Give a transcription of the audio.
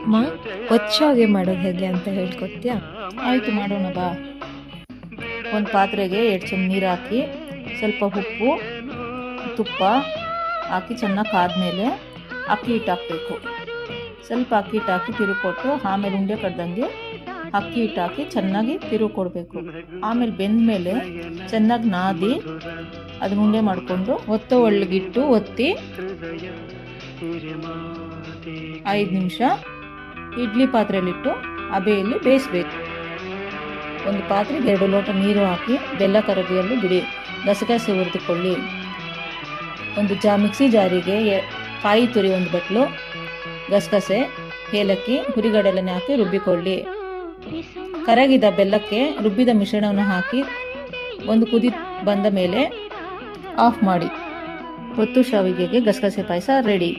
ಅಮ್ಮ ಹೊಚ್ಚಾಗೆ ಮಾಡೋದು ಹೇಗೆ ಅಂತ ಹೇಳ್ಕೊಡ್ತೀಯಾ? ಆಯಿತು, ಮಾಡೋಣ ಬಾ. ಒಂದು ಪಾತ್ರೆಗೆ ಎರಡು ಚಮ್ ನೀರು ಹಾಕಿ, ಸ್ವಲ್ಪ ಉಪ್ಪು, ತುಪ್ಪ ಹಾಕಿ ಚೆನ್ನಾಗಿ ಕಾದ್ಮೇಲೆ ಅಕ್ಕಿ ಹಿಟ್ಟು ಹಾಕಬೇಕು. ಸ್ವಲ್ಪ ಅಕ್ಕಿ ಹಿಟ್ಟು ಹಾಕಿ ತಿರುಕೊಟ್ಟು ಆಮೇಲೆ ಉಂಡೆ ಕಡ್ದಂಗೆ ಅಕ್ಕಿ ಹಿಟ್ಟು ಹಾಕಿ ಚೆನ್ನಾಗಿ ತಿರು ಕೊಡಬೇಕು ಆಮೇಲೆ ಬೆಂದಮೇಲೆ ಚೆನ್ನಾಗಿ ನಾದಿ ಅದನ್ನ ಉಂಡೆ ಮಾಡಿಕೊಂಡು ಒತ್ತ ಒಳ್ಳಿಗಿಟ್ಟು ಒತ್ತಿ ಐದು ನಿಮಿಷ ಇಡ್ಲಿ ಪಾತ್ರೆಯಲ್ಲಿಟ್ಟು ಅಬೆಯಲ್ಲಿ ಬೇಯಿಸ್ಬೇಕು. ಒಂದು ಪಾತ್ರೆಗೆ ಎರಡು ಲೋಟ ನೀರು ಹಾಕಿ ಬೆಲ್ಲ ಕರಗಿಯಲ್ಲಿ ಬಿಡಿ. ಗಸಗಸೆ ಹುರಿದುಕೊಳ್ಳಿ. ಒಂದು ಜಾ, ಮಿಕ್ಸಿ ಜಾರಿಗೆ ಕಾಯಿ ತುರಿ ಒಂದು ಬಟ್ಲು, ಗಸಗಸೆ, ಏಲಕ್ಕಿ, ಹುರಿಗಡಲೆನೇ ಹಾಕಿ ರುಬ್ಬಿಕೊಳ್ಳಿ. ಕರಗಿದ ಬೆಲ್ಲಕ್ಕೆ ರುಬ್ಬಿದ ಮಿಶ್ರಣವನ್ನು ಹಾಕಿ ಒಂದು ಕುದಿ ಬಂದ ಮೇಲೆ ಆಫ್ ಮಾಡಿ. ಹೊತ್ತು ಶಾವಿಗೆಗೆ ಗಸಗಸೆ ಪಾಯಸ ರೆಡಿ.